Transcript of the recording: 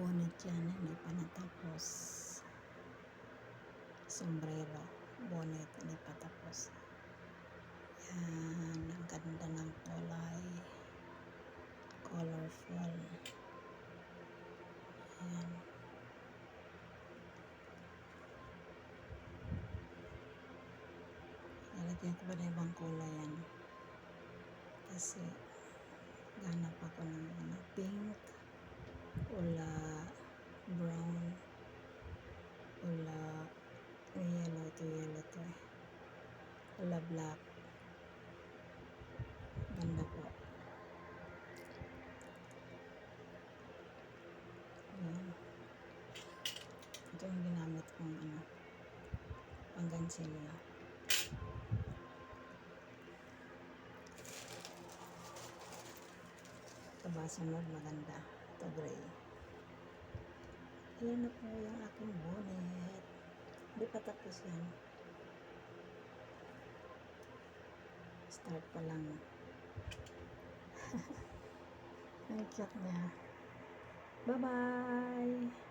bonnet yan, hindi pa. Sombrero, bonnet, hindi pa tapos. Yan, ang ganda ng kulay. Colorful. Yan. Lalagyan ko pa na ibang kulay yan. Kasi, ganap ako ng ano, pink, panggansilya. Ito ba sunod maganda. Ito gray. Ayan na po yung aking bonnet. Hindi pa tapos yan. Start pa lang. Ang cute niya. Bye-bye!